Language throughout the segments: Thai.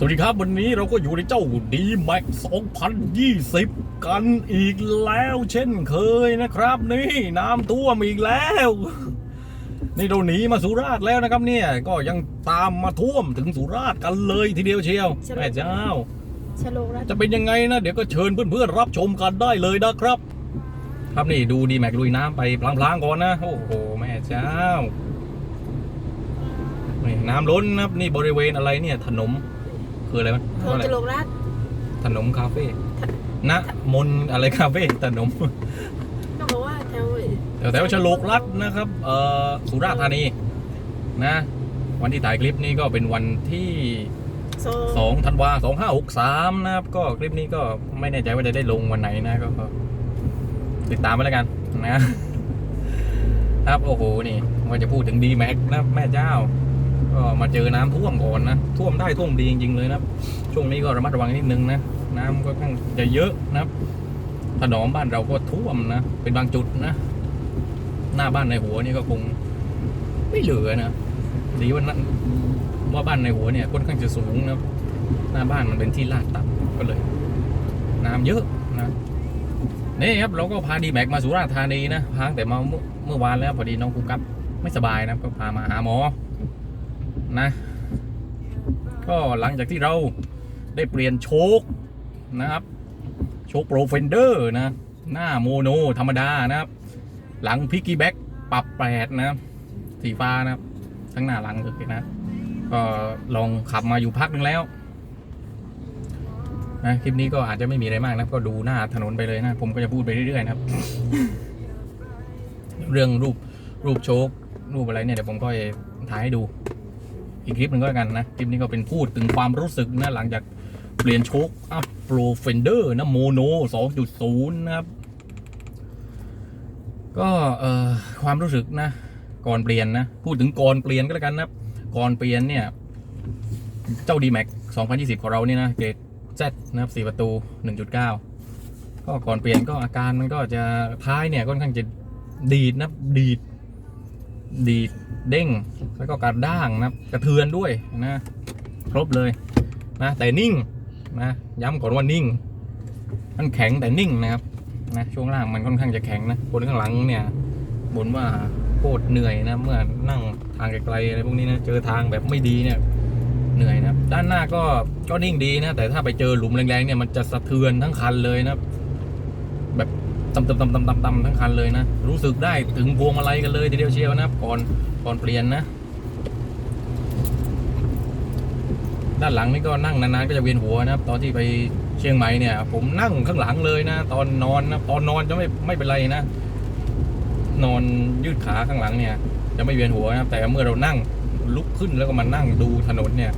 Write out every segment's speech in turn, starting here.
สวัสดีครับ วันนี้เราก็อยู่ในเจ้า d m a x 2020 กันอีกแล้วเช่นเคยนะครับ นี่น้ำท่วมอีกแล้ว นี่เราหนีมาสุราษฎร์แล้วนะครับเนี่ยก็ยังตามมาท่วมถึงสุราษฎร์กันเลยทีเดียวเชียวแม่เจ้าฉลองรัฐจะเป็นยังไงนะเดี๋ยวก็เชิญเพื่อนๆรับชมกันได้เลยนะครับ ครับนี่ดูดีแม็กลุยน้ำไปพลางๆก่อนนะโอ้โหแม่เจ้านี่น้ำล้นนะครับนี่บริเวณอะไรเนี่ยถนน คืออะไรมันโทรอะไรฉลองรัฐถนนคาเฟ่นะมนอะไรคาเฟ่ถนนก็บอกว่าแถวแถวแถวฉลกรัฐนะครับเอ่อสุราษฎร์ธานีนะวันที่ถ่ายคลิปนี้ก็เป็นวันที่โซสองธันวาสองห้าหกสามนะครับ ก็คลิปนี้ก็ไม่แน่ใจว่าจะได้ลงวันไหนนะก็ก็ติดตามไปแล้วกันนะครับโอ้โหนี่ว่าจะพูดถึงดีแม็กนะแม่เจ้า ก็มาเจอน้ำท่วมก่อนนะท่วมได้ท่วมดีจริง ๆ เลยนะช่วงนี้ก็ระมัดระวังนิดนึงนะน้ำก็ค่อนข้างจะเยอะนะถนนบ้านเราก็ท่วมนะเป็นบางจุดนะ หน้าบ้านในหัวนี่ก็คงไม่เหลือนะดีว่านั้นว่าบ้านในหัวเนี่ยค่อนข้างจะสูงนะหน้าบ้านมันเป็นที่ลาดต่ำก็เลย น้ำเยอะนะนี่ครับเราก็พาดีแม็กมาสุราษฎร์ธานีนะพาตั้งแต่มาเมื่อวานแล้วพอดีน้องกูกับไม่สบายนะก็พามาหาหมอ นะ ก็หลังจากที่เราได้เปลี่ยนโชคนะครับ โชคโปรเฟนเดอร์นะ หน้าโมโนธรรมดานะครับ หลังพิกกี้แบ็กปรับแปดนะสีฟ้านะครับ ทั้งหน้าหลังเลยนะ ก็ลองขับมาอยู่พักหนึ่งแล้วนะคลิปนี้ก็อาจจะไม่มีอะไรมากนะก็ดูหน้าถนนไปเลยนะ ผมก็จะพูดไปเรื่อยๆนะครับ เรื่องรูปรูปโชครูปอะไรเนี่ยเดี๋ยวผมก็ถ่ายให้ดู อีกคลิปหนึ่งก็แล้วกันนะ คลิปนี้ก็เป็นพูดถึงความรู้สึกนะหลังจากเปลี่ยนโชคอัพโปรเฟนเดอร์นะโมโน2.0 นะครับ ก็เอ่อความรู้สึกนะ ก่อนเปลี่ยนนะ พูดถึงก่อนเปลี่ยนก็แล้วกันนะครับก่อนเปลี่ยนเนี่ย เจ้า d m a x 2020 ของเราเนี่ยนะเกรด Z นะครับ 4 ประตู 1.9 ก็ก่อนเปลี่ยนก็อาการมันก็จะท้ายเนี่ยค่อนข้างจะดีดนะดีด ดีดเด้ง แล้วก็กระด้างนะกระเทือนด้วยนะครบเลยนะแต่นิ่งนะย้ำก่อนว่านิ่ง มันแข็งแต่นิ่งนะครับนะช่วงล่างมันค่อนข้างจะแข็งนะคนข้างหลังเนี่ยบ่นว่าโคตรเหนื่อยนะเมื่อนั่งทางไกลๆอะไรพวกนี้นะเจอทางแบบไม่ดีเนี่ยเหนื่อยนะด้านหน้าก็ก็นิ่งดีนะแต่ถ้าไปเจอหลุมแรงๆเนี่ยมันจะสะเทือนทั้งคันเลยนะแบบ ตำตำตำตำตำตำทั้งคันเลยนะ รู้สึกได้ถึงพวงมาลัยกันเลยทีเดียวเชียวนะก่อนก่อนเปลี่ยนนะ ด้านหลังนี่ก็นั่งนานๆก็จะเวียนหัวนะครับ ตอนที่ไปเชียงใหม่เนี่ย ผมนั่งข้างหลังเลยนะ ตอนนอนนะตอนนอนจะไม่ไม่เป็นไรนะ นอนยืดขาข้างหลังเนี่ย จะไม่เวียนหัวนะครับแต่เมื่อเรานั่งลุกขึ้นแล้วก็มานั่งดูถนนเนี่ย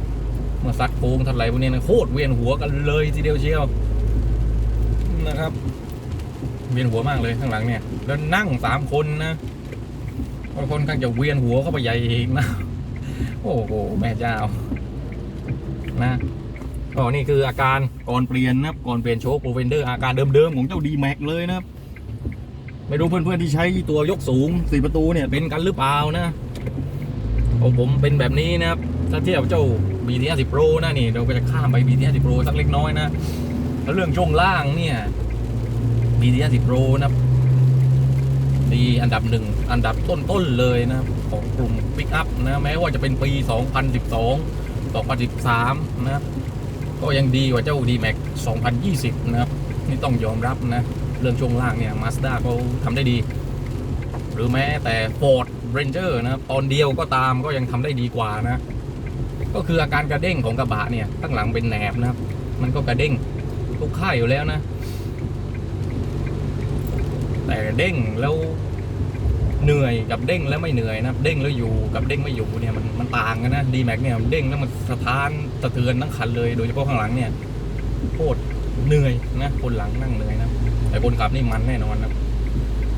เมื่อซัดโค้งทันไหลพวกนี้นะโคตรเวียนหัวกันเลยทีเดียวเชียวนะครับ เวียนหัวมากเลยข้างหลังเนี่ย แล้วนั่งสามคนนะก็ค่อนข้างจะเวียนหัวเข้าไปใหญ่อีกนะ โอ้โห แม่เจ้า นะก็นี่คืออาการก่อนเปลี่ยนนะครับ ก่อนเปลี่ยนโชคโปรเฟนเดอร์อาการเดิมๆของเจ้าดีแม็กเลยนะครับ ไม่รู้เพื่อนๆที่ใช้ตัวยกสูงสี่ประตูเนี่ยเป็นกันหรือเปล่านะของผมเป็นแบบนี้นะครับ ถ้าเทียบเจ้า BT 50 Pro นะนี่ เราก็จะข้ามไป BT 50 Pro สักเล็กน้อยนะ แล้วเรื่องช่วงล่างเนี่ย BT 50 Pro นะครับดีอันดับหนึ่งอันดับต้นๆเลยนะครับของกลุ่มปิกอัพนะแม้ว่าจะเป็นปี 2012 2013 นะครับก็ยังดีกว่าเจ้า D-Max 2020 นะครับ นี่ต้องยอมรับนะ เรื่องช่วงล่างเนี่ย Mazda เขาทำได้ดี หรือแม้แต่ Ford Ranger นะตอนเดียวก็ตามก็ยังทำได้ดีกว่านะ ก็คืออาการกระเด้งของกระบะเนี่ยข้างหลังเป็นแหนบนะครับ มันก็กระเด้งทุกค่ายอยู่แล้วนะ แต่เด้งแล้วเหนื่อยกับเด้งแล้วไม่เหนื่อยนะเด้งแล้วอยู่กับเด้งไม่อยู่เนี่ยมันมันต่างกันนะดีแม็กเนี่ยเด้งแล้วมันสะท้านสะเทือนทั้งคันเลย โดยเฉพาะข้างหลังเนี่ยโคตรเหนื่อยนะคนหลังนั่งเหนื่อยนะแต่คนขับนี่มันแน่นอนนะ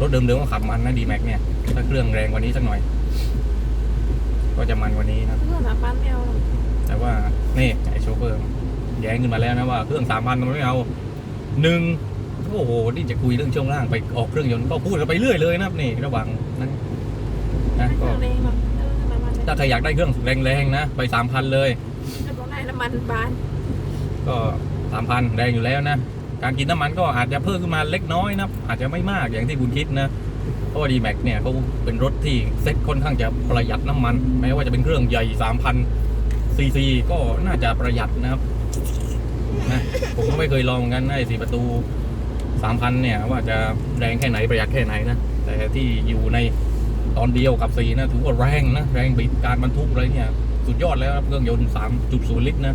รถเดิมๆก็ขับมันนะดีแม็กเนี่ยถ้าเครื่องแรงกว่านี้สักหน่อย ก็จะมันกว่านี้นะเพื่อนสามพันไม่เอาแต่ว่านี่ไอโชเฟอร์แย้งขึ้นมาแล้วนะว่าเครื่องสามพันมันไม่เอาหนึ่ง โอ้โหนี่จะคุยเรื่องช่วงล่างไปออกเครื่องยนต์ก็พูดกันไปเรื่อยเลยนะครับนี่ระหว่างนั้นนะไม่ก็เครื่องแรงหรอกเออน้ำมันถ้าใครอยากได้เครื่องแรงๆนะไปสามพันเลยแล้วบอกได้น้ำมันบาน ก็สามพันแรงอยู่แล้วนะการกินน้ำมันก็อาจจะเพิ่มขึ้นมาเล็กน้อยนะอาจจะไม่มากอย่างที่คุณคิดนะเพราะว่าดีแม็กเนี่ยเขาเป็นรถที่เซ็ตค่อนข้างจะประหยัดน้ำมัน แม้ว่าจะเป็นเครื่องใหญ่3,000ซีซีก็น่าจะประหยัดนะครับนะผมก็ไม่เคยลองเหมือนกันนะไอ้สี่ประตู 3,000 เนี่ย ว่าจะแรงแค่ไหนประหยัดแค่ไหนนะ แต่ที่อยู่ในตอนเดียวกับสีนะถือว่าแรงนะ แรงบิดการบรรทุกอะไรเนี่ย สุดยอดแล้วครับเครื่องยนต์ 3.0 ลิตรนะ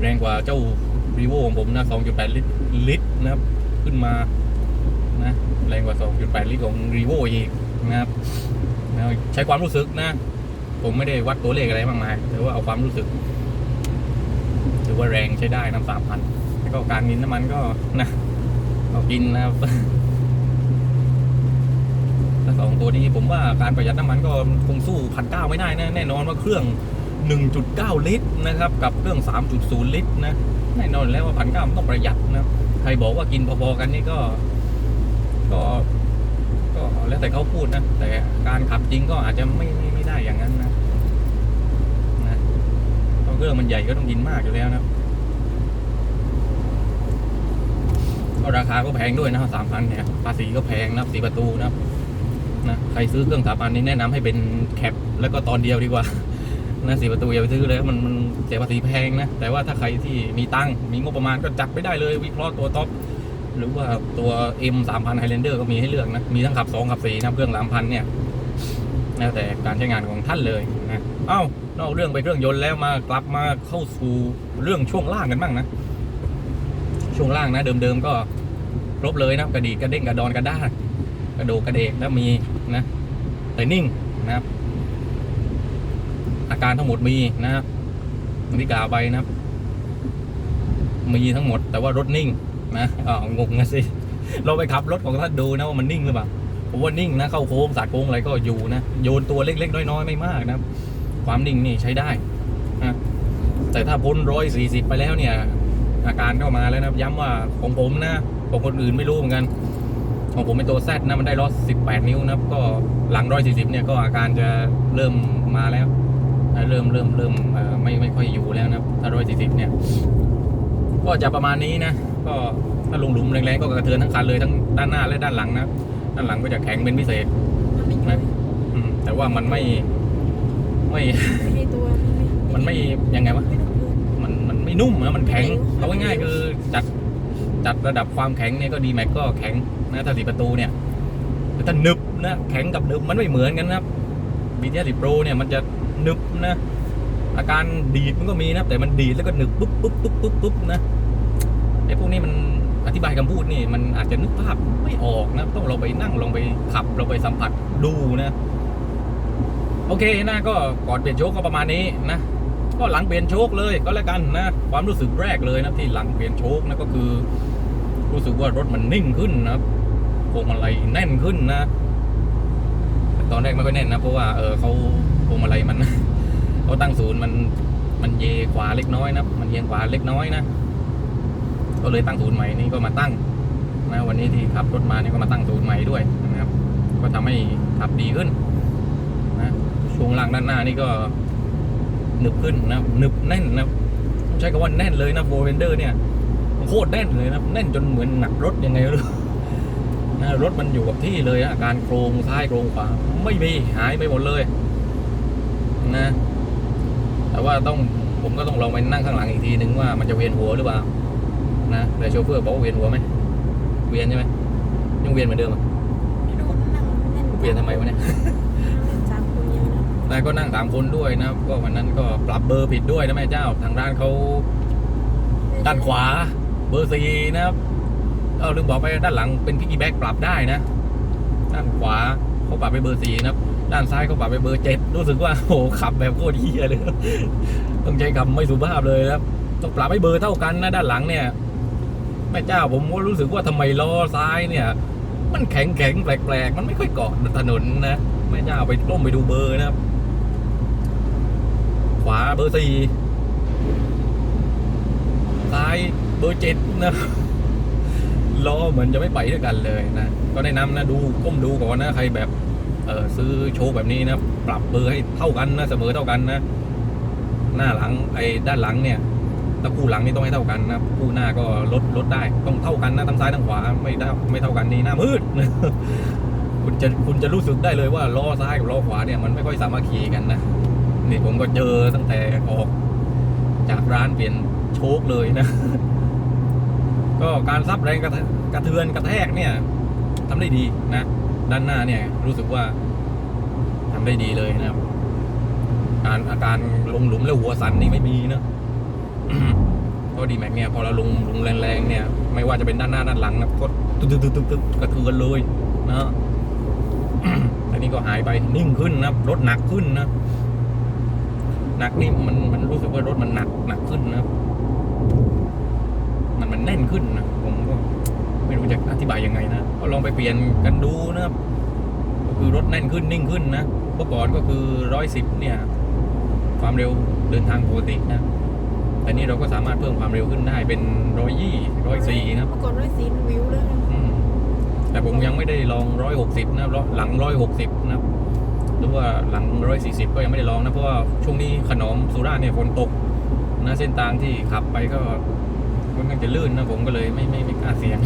แรงกว่าเจ้ารีโวของผมนะ 2.8 ลิตรลิตรนะครับ ขึ้นมานะแรงกว่า 2.8 ลิตรของรีโวอีกนะครับใช้ความรู้สึกนะ ผมไม่ได้วัดตัวเลขอะไรมากมายแต่ว่าเอาความรู้สึกถือว่าแรงใช้ได้น้ำสามพัน แล้วก็การกินน้ำมันก็นะเอากินนะครับสองตัวนี้ผมว่าการประหยัดน้ำมันก็คงสู้พันเก้าไม่ได้นะแน่นอนว่าเครื่อง 1.9 ลิตรนะครับ กับเครื่อง 3.0 ลิตรนะแน่นอนแล้วว่าพันเก้ามันต้องประหยัดนะใครบอกว่ากินพอๆกันนี่ก็ ก็ก็แล้วแต่เขาพูดนะ แต่การขับจริงก็อาจจะไม่ไม่ไม่ได้อย่างนั้นนะนะเพราะเครื่องมันใหญ่ก็ต้องกินมากอยู่แล้วนะก็รา คาก็แพงด้วยนะสามพันเนี่ยภาษีก็แพงนะสีประตูนะนะใครซื้อเครื่องสามพันนี้แนะนำให้เป็นแคปแล้วก็ตอนเดียวดีกว่านะสีประตูอย่าไปซื้อเลยมันมันเสียภาษีแพงนะแต่ว่าถ้าใครที่มีตังค์มีงบประมาณก็จัดไปได้เลยวิเคราะห์ตัวท็อปหรือว่าตัว M 3 0 0 0 Highlander ก็มีให้เลือกนะ มีทั้งขับ 2 ขับ 4นะเครื่อง 3,000 เนี่ยแล้วแต่การใช้งานของท่านเลยนะเอ้านอกเรื่องไปเครื่องยนต์แล้วมากลับมาเข้าสู่เรื่องช่วงล่างกันบ้างนะ ช่วงล่างนะ เดิมๆก็ ครบเลยนะกระดีกระเด้งกระดอนกระด้างกระโดกระเดกแล้วมีนะแต่นิ่งนะครับ อาการทั้งหมดมีนะครับที่กล่าวไปนะครับ มีทั้งหมด แต่ว่ารถนิ่งนะอ๋องงนะสิเราไปขับรถของท่านดูนะว่ามันนิ่งหรือเปล่าผมว่านิ่งนะเข้าโค้งสาดโค้งอะไรก็อยู่นะโยนตัวเล็ก ๆ น้อยๆไม่มากนะความนิ่งนี่ใช้ได้นะแต่ถ้าพ้นร้อยสี่สิบไปแล้วเนี่ย อาการก็มาแล้วนะย้ำว่าของผมนะ ของคนอื่นไม่รู้เหมือนกัน ของผมเป็นตัวแซดนะมันได้ร้อยสิบแปดนิ้วนะก็หลังร้อยสี่สิบเนี่ยก็อาการจะเริ่มมาแล้วนะเริ่มเริ่มเริ่มเอ่อไม่ไม่ค่อยอยู่แล้วนะถ้าร้อยสี่สิบเนี่ย ก็จะประมาณนี้นะ ก็ถ้าลงหลุมแรงๆก็กระเทือนทั้งคันเลยทั้งด้านหน้าและด้านหลังนะด้านหลังก็จะแข็งเป็นพิเศษมันไม่ยุ่ยอืมแต่ว่ามันไม่ ไม่ไม่ให้ตัวมันไม่ยังไงวะไม่ต้องพูดมันมันไม่นุ่มนะมันแข็งแข็งเอาง่ายๆคือจัด จัดระดับความแข็งเนี่ยก็ดีแม็กก็แข็งนะถ้าสีประตูเนี่ยแต่ถ้านึบนะแข็งกับนึบมันไม่เหมือนกันนะครับบีทีสิโปรเนี่ยมันจะนึบนะ อาการดีดมันก็มีนะแต่มันดีดแล้วก็นึบปุ๊บปุ๊บปุ๊บปุ๊บปุ๊บนะไอ้พวกนี้มันอธิบายคำพูดนี่มันอาจจะนึกภาพไม่ออกนะต้องเราไปนั่งลองไปขับเราไปสัมผัสดูนะโอเคนะก็ก่อนเปลี่ยนโชคก็ประมาณนี้นะก็หลังเปลี่ยนโชคเลยก็แล้วกันนะ ความรู้สึกแรกเลยนะที่หลังเปลี่ยนโชคนะก็คือ รู้สึกว่ารถมันนิ่งขึ้นนะพวงมาลัยแน่นขึ้นนะ ตอนแรกไม่ค่อยแน่นนะเพราะว่าเออเขาพวงมาลัยมันเขาตั้งศูนย์มันมันเยขวาเล็กน้อยนะมันเยียงขวาเล็กน้อยนะก็เลยตั้งศูนย์ใหม่นี่ก็มาตั้งนะวันนี้ที่ขับรถมาเนี่ยก็มาตั้งศูนย์ใหม่ด้วยนะครับ ก็ทำให้ขับดีขึ้นนะช่วงล่างด้านหน้านี่ก็หนึบขึ้นนะหนึบแน่นนะใช้คำว่าแน่นเลยนะโฟเวนเดอร์เนี่ย โคตรแน่นเลยนะแน่นจนเหมือนหนักรถยังไงไม่รู้นะรถมันอยู่กับที่เลยอาการโครงซ้ายโครงขวาไม่มีหายไปหมดเลย นะ แต่ว่าต้องผมก็ต้องลองไปนั่งข้างหลังอีกทีนึงว่ามันจะเวียนหัวหรือเปล่านะแต่โชเฟอร์บอกว่าเวียนหัวไหมเวียนใช่ไหมยังเวียนเหมือนเดิมอะไม่โดนนั่งแน่นเวียนทำไมวะเนี่ยสามคนเยอะนะนายก็นั่งสามคนด้วยนะก็วันนั้นก็ปรับเบอร์ผิดด้วยนะแม่เจ้า ทางร้านเขาด้านขวา เบอร์สี่นะครับเอาลืมบอกไปด้านหลังเป็นพิกกี้แบ็กปรับได้นะ ด้านขวาเขาปรับไปเบอร์สี่นะครับ ด้านซ้ายเขาปรับไปเบอร์เจ็ดรู้สึกว่าโอ้โหขับแบบโคตรเฮียเลย ต้องใช้คำไม่สุภาพเลยนะครับ ต้องปรับให้เบอร์เท่ากันนะด้านหลังเนี่ยแม่เจ้าผมก็รู้สึกว่าทำไมล้อซ้ายเนี่ย มันแข็งแข็งแปลกๆ มันไม่ค่อยเกาะถนนนะแม่เจ้าไปต้มไปดูเบอร์นะครับ ขวาเบอร์สี่ซ้าย เบอร์เจ็ดนะล้อเหมือนจะไม่ไปด้วยกันเลยนะ ก็แนะนำนะดูก้มดูก่อนนะใครแบบเออซื้อโชคแบบนี้นะ ปรับเบอร์ให้เท่ากันนะเสมอเท่ากันนะ หน้าหลังไอ้ด้านหลังเนี่ยถ้าคู่หลังนี่ต้องให้เท่ากันนะคู่หน้าก็ลดลดได้ต้องเท่ากันนะทั้งซ้ายทั้งขวาไม่ได้ไม่เท่ากันนี่หน้ามืดคุณจะคุณจะรู้สึกได้เลยว่าล้อซ้ายกับล้อขวาเนี่ยมันไม่ค่อยสามัคคีกันนะนี่ผมก็เจอตั้งแต่ออก จากร้านเปลี่ยนโชคเลยนะ ก็การซับแรงกระกระเทือนกระแทกเนี่ยทำได้ดีนะ ด้านหน้าเนี่ยรู้สึกว่าทำได้ดีเลยนะครับ การอาการลงหลุมแล้วหัวสั่นนี่ไม่มีนะเพราะดีแม็กเนี่ยพอเราลงลงแรงๆเนี่ย ไม่ว่าจะเป็นด้านหน้าด้านหลังนะก็ตึ๊กตึ๊กตึ๊กตึ๊กตึ๊กกระเทือนเลยนะอันนี้ก็หายไปนิ่งขึ้นนะรถหนักขึ้นนะหนักนี่มันมันรู้สึกว่ารถมันหนักหนักขึ้นนะครับ มันมันแน่นขึ้นนะผมก็ไม่รู้จะอธิบายยังไงนะก็ลองไปเปลี่ยนกันดูนะครับก็คือรถแน่นขึ้นนิ่งขึ้นนะเมื่อก่อนก็คือร้อยสิบเนี่ย ความเร็วเดินทางปกตินะแต่นี่เราก็สามารถเพิ่มความเร็วขึ้นได้เป็นร้อยยี่ร้อยสี่นะครับเมื่อก่อนร้อยสี่วิวเลยนะอืมแต่ผมยังไม่ได้ลองร้อยหกสิบนะหลังร้อยหกสิบนะครับหรือว่าหลังร้อยสี่สิบก็ยังไม่ได้ลองนะเพราะว่าช่วงนี้ขนอมสุราษฎร์เนี่ยฝนตกนะเส้นทางที่ขับไปก็ ค่อนข้างจะลื่นนะผมก็เลยไม่ไม่ไม่กล้าเสี่ยง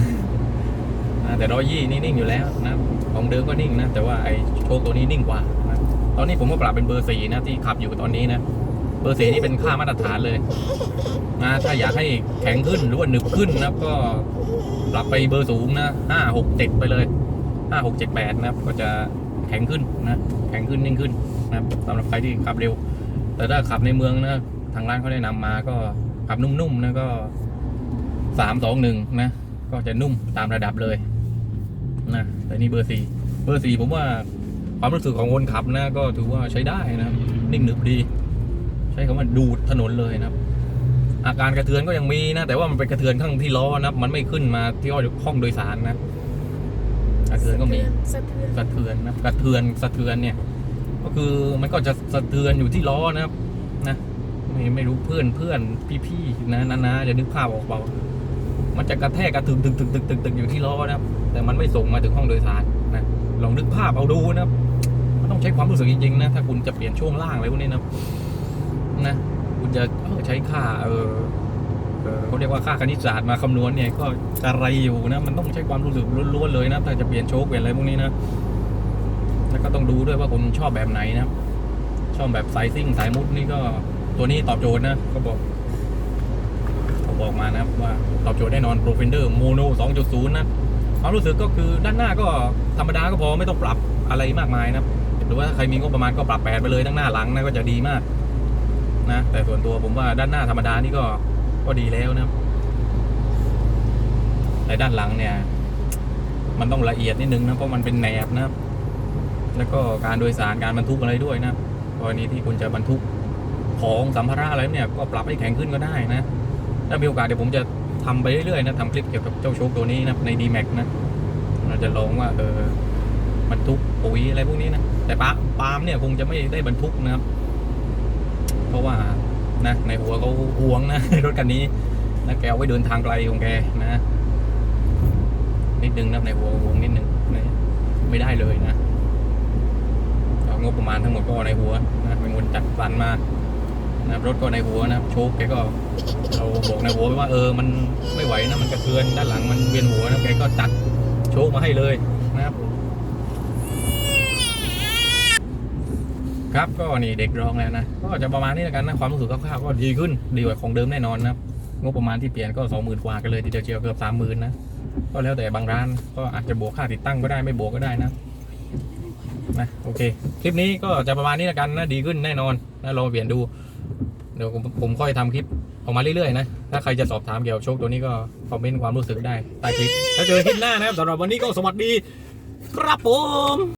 แต่ร้อยยี่นี่นิ่งอยู่แล้วนะของเดิมก็นิ่งนะ แต่ว่าไอ้โชคตัวนี้นิ่งกว่านะตอนนี้ผมก็ปรับเป็นเบอร์สี่นะที่ขับอยู่ตอนนี้นะเบอร์สี่นี่เป็นค่ามาตรฐานเลยนะถ้าอยากให้แข็งขึ้นหรือว่าหนึบขึ้นนะก็ปรับไปเบอร์สูงนะห้าหกเจ็ดไปเลยห้าหกเจ็ดแปดนะครับก็จะแข็งขึ้นนะแข็งขึ้นนิ่งขึ้นนะสำหรับใครที่ขับเร็ว แต่ถ้าขับในเมืองนะทางร้านเขาแนะนำมาก็ขับนุ่มๆนะก็ สามสองหนึ่งนะ ก็จะนุ่มตามระดับเลยนะแต่นี่เบอร์สี่เบอร์สี่ผมว่าความรู้สึกของคนขับนะ ก็ถือว่าใช้ได้นะครับนิ่งหนึบดี ใช้คำว่าดูดถนนเลยนะครับอาการกระเทือนก็ยังมีนะ แต่ว่ามันเป็นกระเทือนข้างที่ล้อนะครับมันไม่ขึ้นมาที่ห้องโดยสารนะกระเทือนก็มีสะเทือนสะเทือนนะกระเทือนสะเทือนเนี่ย ก็คือมันก็จะสะเทือนอยู่ที่ล้อนะครับนะไม่ไม่รู้เพื่อนเพื่อนพี่พี่ๆนะนานาจะนึกภาพออกเปล่า มันจะกระแทกกระตึกตึกตึกตึกตึกตึกอยู่ที่ล้อนะครับ แต่มันไม่ส่งมาถึงห้องโดยสารนะลองนึกภาพเอาดูนะครับมันต้องใช้ความรู้สึกจริงๆนะถ้าคุณจะเปลี่ยนช่วงล่างอะไรพวกนี้นะนะคุณจะใช้ค่าเออเออเขาเรียกว่าค่าคณิตศาสตร์มาคำนวณเนี่ยก็กระไรอยู่นะมันต้องใช้ความรู้สึกล้วนๆเลยนะถ้าจะเปลี่ยนโชคเปลี่ยนอะไรพวกนี้นะแล้วก็ต้องดูด้วยว่าคุณชอบแบบไหนนะชอบแบบสายซิ่งสายมุดนี่ก็ตัวนี้ตอบโจทย์นะเขาบอก บอกมานะครับว่าตอบโจทย์แน่นอน Pro Fender Mono 2.0 นะความรู้สึกก็คือด้านหน้าก็ธรรมดาก็พอไม่ต้องปรับอะไรมากมายนะครับหรือว่าใครมีงบประมาณก็ปรับแปดไปเลยทั้งหน้าหลังนะก็จะดีมากนะแต่ส่วนตัวผมว่าด้านหน้าธรรมดานี่ก็ก็ดีแล้วนะแต่ด้านหลังเนี่ย มันต้องละเอียดนิดนึงนะเพราะมันเป็นแหนบนะครับ แล้วก็การโดยสารการบรรทุกอะไรด้วยนะกรณีที่คุณจะบรรทุกของสัมภาระอะไรเนี่ยก็ปรับให้แข็งขึ้นก็ได้นะ ถ้ามีโอกาสเดี๋ยวผมจะทำไปเรื่อยๆนะทำคลิปเกี่ยวกับเจ้าโชคตัวนี้นะใน d m a x นะ เราจะลองว่าเออบรรทุกปุ๋ยอะไรพวกนี้นะแต่ปาปาล์มเนี่ยคงจะไม่ได้บรรทุกนะครับ เพราะว่านะในหัวเขาห่วงนะรถคันนี้นะแกเอาไว้เดินทางไกลของแกนะนิดนึงนะในหัวห่วงนิดนึงนะไม่ได้เลยนะเอางบประมาณทั้งหมดก็ในหัวนะเป็นคนจัดสรรมา นะครับรถก็ในหัวนะครับโชคแกก็เราบอกในหัวไปว่าเออมันไม่ไหวนะมันกระเทือนด้านหลังมันเวียนหัวนะแกก็จัดโชคมาให้เลยนะครับ ครับก็นี่เด็กร้องแล้วนะก็จะประมาณนี้แล้วกันนะความรู้สึกคร่าวๆก็ดีขึ้นดีกว่าของเดิมแน่นอนนะครับงบประมาณที่เปลี่ยนก็สองหมื่นกว่ากันเลยทีเดียวเชียวเกือบสามหมื่นนะก็แล้วแต่บางร้านก็อาจจะบวกค่าติดตั้งก็ได้ไม่บวกก็ได้นะนะโอเค คลิปนี้ก็จะประมาณนี้แล้วกันนะ ดีขึ้นแน่นอนนะลองเปลี่ยนดู ดี๋ยวผมผมค่อยทำคลิปออกมาเรื่อยๆนะ ถ้าใครจะสอบถามเกี่ยวกับโชคตัวนี้ก็คอมเมนต์ความรู้สึกได้ใต้คลิป แล้วเจอคลิปหน้านะครับสำหรับวันนี้ก็สวัสดี ครับผม